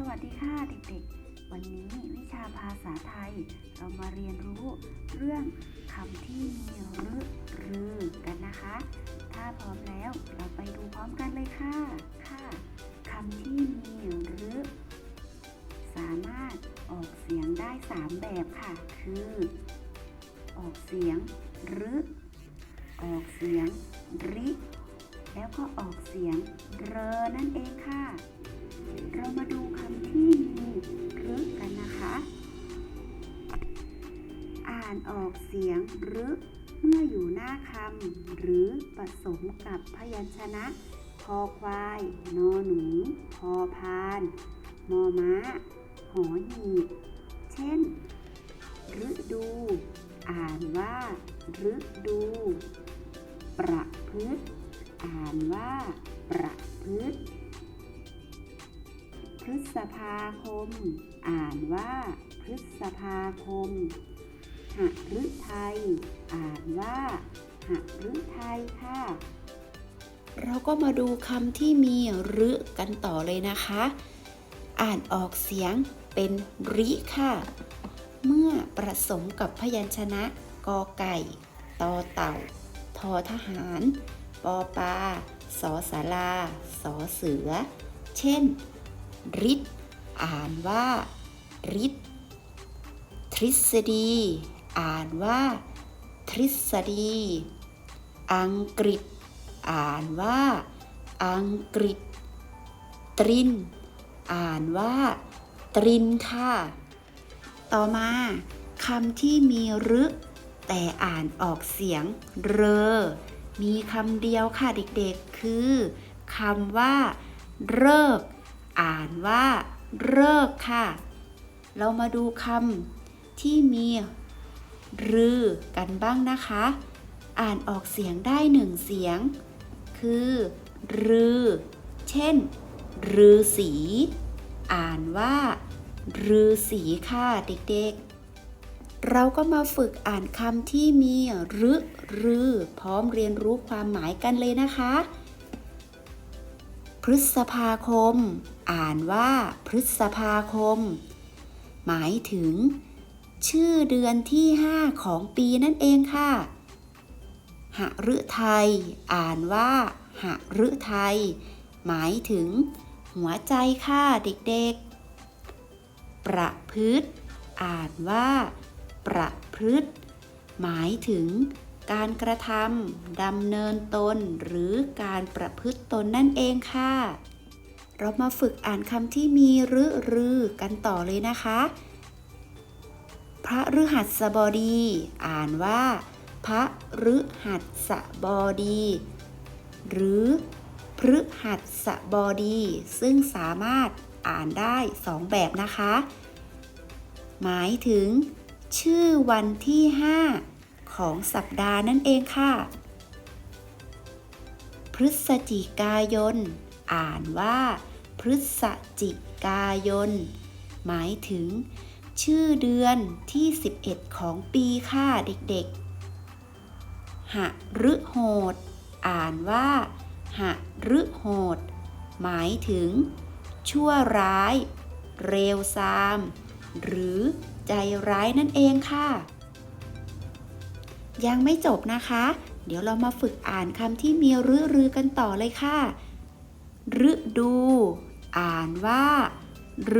สวัสดีค่ะเด็กๆ วันนี้วิชาภาษาไทย เรามาเรียนรู้เรื่องคำที่มีรึรือ กันนะคะ ถ้าพร้อมแล้วเราไปดูพร้อมกันเลยค่ะ ค่ะคำที่มีรึสามารถออกเสียงได้ 3 แบบค่ะ คือ ออกเสียงรึออกเสียงริ แล้วก็ออกเสียงเรอนั่นเองค่ะ เรามาดูคำที่มีรึกันนะคะ อ่านออกเสียงรึเมื่ออยู่หน้าคำหรือผสมกับพยัญชนะคอควาย นอหนู พอพาน มอม้า หอหีบ เช่น ฤดู อ่านว่า ฤดู ประพฤติ อ่านว่า ประพฤติ ฤษภาคม อ่านว่าพฤษภาคมหฤทัยอ่านว่าหฤทัยค่ะ เราก็มาดูคำที่มีรึกันต่อเลยนะคะ อ่านออกเสียงเป็นริค่ะ เมื่อผสมกับพยัญชนะกอไก่ตอเต่า ทอทหาร ปอปลาสอสาราสอเสือ เช่น ริดอ่านว่าริดทฤษฎี อ่านว่า ทฤษฎี อังกฤษ อ่านว่า อังกฤษ ตริน อ่านว่า ตรินค่ะ ต่อมาคำที่มีรึแต่อ่านออกเสียงเรอ มีคำเดียวค่ะเด็กๆ คือคำว่า เลิก อ่านว่าเลิกค่ะ เรามาดูคำที่มีรือกันบ้างนะคะ อ่านออกเสียงได้หนึ่งเสียง คือรือ เช่น รือสี อ่านว่า รือสีค่ะเด็กๆ เราก็มาฝึกอ่านคำที่มีรึรือ พร้อมเรียนรู้ความหมายกันเลยนะคะ ฤษภาคม อ่านว่าพฤษภาคม หมายถึง ชื่อเดือนที่ 5 ของปีนั่นเองค่ะหฤทัยอ่านว่าหฤทัยหมายถึง หัวใจค่ะเด็กๆ ประพฤติ อ่านว่า ประพฤติ หมายถึง การกระทำดำเนินตน หรือการประพฤติตนนั่นเองค่ะ เรามาฝึกอ่านคำที่มีรึรือกันต่อเลยนะคะ พระฤหัสบดี อ่านว่า พระฤหัสบดี หรือพฤหัสบดี ซึ่งสามารถอ่านได้สองแบบนะคะ หมายถึง ชื่อวันที่ 5 ของสัปดาห์นั่นเองค่ะ พฤศจิกายน อ่านว่า พฤศจิกายน หมายถึง ชื่อเดือนที่ 11 ของปีค่ะเด็กๆหะฤโหด อ่านว่าหะฤโหด หมายถึง ชั่วร้าย เร็วซาม หรือใจร้ายนั่นเองค่ะ ยังไม่จบนะคะ เดี๋ยวเรามาฝึกอ่านคำที่มีรื้อรือกันต่อเลยค่ะ ฤดู อ่านว่า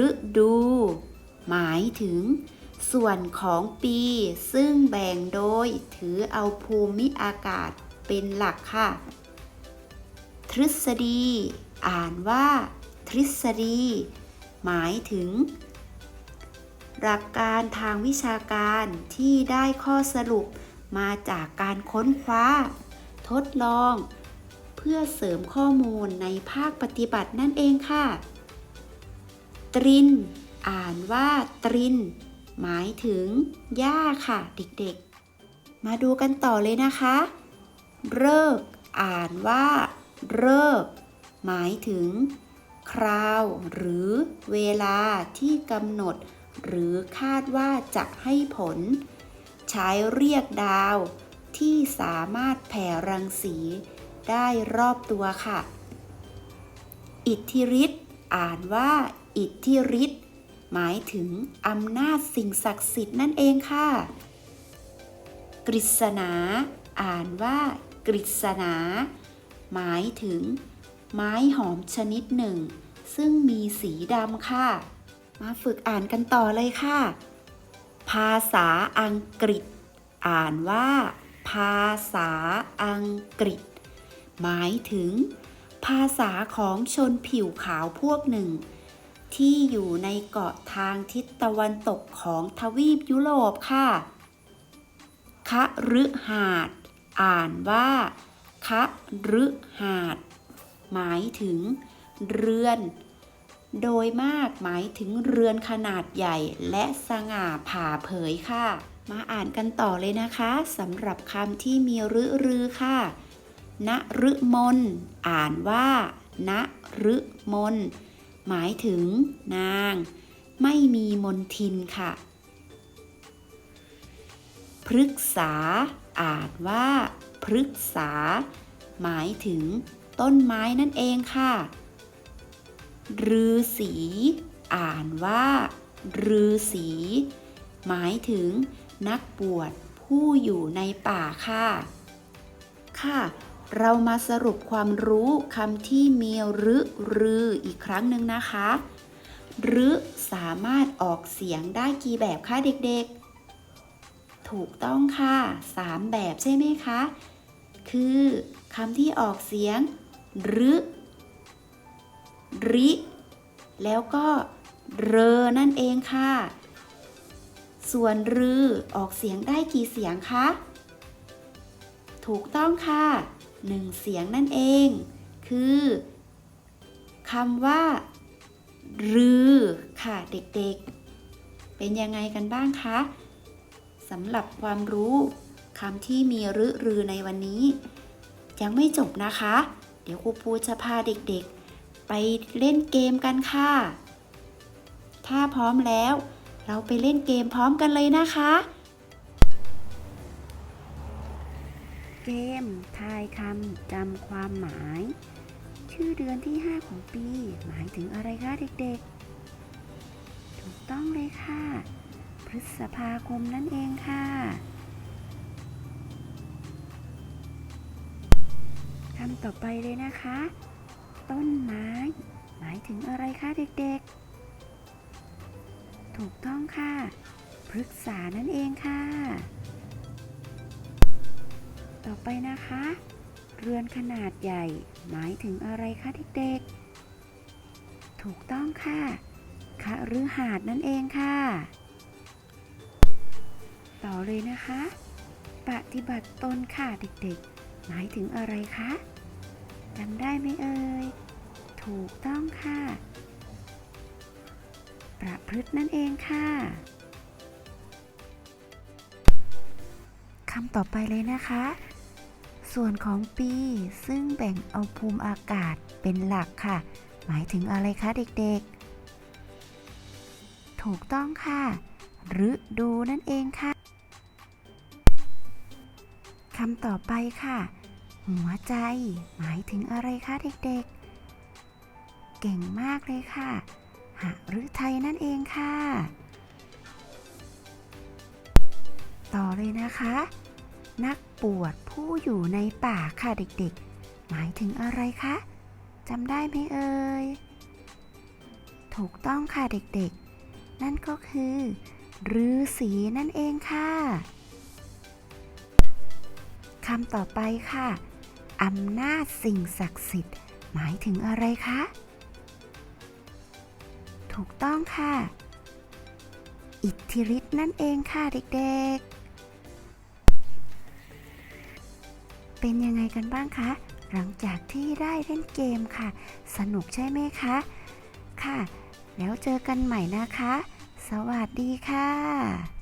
ฤดู หมายถึง ส่วนของปีซึ่งแบ่งโดย ถือเอาภูมิอากาศเป็นหลักค่ะ ทฤษฎี อ่านว่า ทฤษฎี หมายถึงหลักการทางวิชาการที่ได้ข้อสรุป มาจากการค้นคว้า ทดลอง เพื่อเสริมข้อมูลในภาคปฏิบัตินั่นเองค่ะ ตริน อ่านว่าตริน หมายถึงหญ้าค่ะเด็กๆ มาดูกันต่อเลยนะคะเลิก อ่านว่าเลิก หมายถึง คราว หรือเวลาที่กำหนด หรือคาดว่าจะให้ผล ใช้เรียกดาว ที่สามารถแผ่รังสีได้รอบตัวค่ะ อิทธิฤทธิ์อ่านว่าอิทธิฤทธิ์หมายถึงอำนาจสิ่งศักดิ์สิทธิ์นั่นเองค่ะ กฤษณา อ่านว่ากฤษณา หมายถึง ไม้หอมชนิดหนึ่ง ซึ่งมีสีดำค่ะ มาฝึกอ่านกันต่อเลยค่ะ ภาษาอังกฤษ อ่านว่า ภาษาอังกฤษ หมายถึง ภาษาของชนผิวขาวพวกหนึ่ง ที่อยู่ในเกาะทางทิศตะวันตกของทวีปยุโรปค่ะ คะฤหาดอ่านว่าคะฤหาดหมายถึง เรือน โดยมากหมายถึงเรือนขนาดใหญ่และสง่าผ่าเผยค่ะ มาอ่านกันต่อเลยนะคะสำหรับคำที่มีรึรือค่ะณฤมน อ่านว่าณฤมน หมายถึง นาง ไม่มีมนทินค่ะ พฤกษา อ่านว่า พฤกษา หมายถึง ต้นไม้นั่นเองค่ะ ฤาษีอ่านว่าฤาษีหมายถึงนักบวชผู้อยู่ในป่าค่ะ ค่ะ เรามาสรุปความรู้คำที่มีรึรืออีกครั้งหนึ่งนะคะรึสามารถออกเสียงได้กี่แบบคะเด็กๆ ถูกต้องค่ะ 3 แบบใช่ไหมคะ คือคำที่ออกเสียงรึ ริ แล้วก็เรอนั่นเองค่ะ ส่วนรือออกเสียงได้กี่เสียงคะ ถูกต้องค่ะหนึ่งเสียงนั่นเอง คือคำว่า รือค่ะเด็กๆ เป็นยังไงกันบ้างคะสำหรับความรู้คำที่มีรือรือในวันนี้ ยังไม่จบนะคะ เดี๋ยวครูปูจะพาเด็กๆ ไปเล่นเกมกันค่ะ ถ้าพร้อมแล้ว เราไปเล่นเกมพร้อมกันเลยนะคะ เกม ทายคำจำความหมาย ชื่อเดือนที่ 5 ของปี หมายถึงอะไรคะเด็กๆ ถูกต้องเลยค่ะ พฤษภาคมนั่นเองค่ะคำต่อไปเลยนะคะ ต้นไม้ หมายถึงอะไรคะเด็กๆ ถูกต้องค่ะพฤกษานั่นเองค่ะ ต่อไปนะคะ เรือนขนาดใหญ่ หมายถึงอะไรคะเด็กๆ ถูกต้องค่ะคะฤหาสน์นั่นเองค่ะ ต่อเลยนะคะ ปฏิบัติตนค่ะเด็กๆ หมายถึงอะไรคะ จำได้ไหมเอ่ย ถูกต้องค่ะ ประพฤตินั่นเองค่ะคำต่อไปเลยนะคะ ส่วนของปีซึ่งแบ่งเอาภูมิอากาศเป็นหลักค่ะ หมายถึงอะไรคะเด็กๆ ถูกต้องค่ะฤดูนั่นเองค่ะคำต่อไปค่ะ หัวใจ หมายถึงอะไรคะเด็กๆ เก่งมากเลยค่ะหฤทัยนั่นเองค่ะ ต่อเลยนะคะ นักบวชผู้อยู่ในป่าค่ะเด็กๆ หมายถึงอะไรคะจำได้ไหมเอ่ย ถูกต้องค่ะเด็กๆ นั่นก็คือฤาษีนั่นเองค่ะคำต่อไปค่ะ อำนาจสิ่งศักดิ์สิทธิ์ หมายถึงอะไรคะ ถูกต้องค่ะ อิทธิฤทธิ์นั่นเองค่ะเด็กๆ เป็นยังไงกันบ้างคะ หลังจากที่ได้เล่นเกมค่ะ สนุกใช่ไหมคะ ค่ะ แล้วเจอกันใหม่นะคะ สวัสดีค่ะ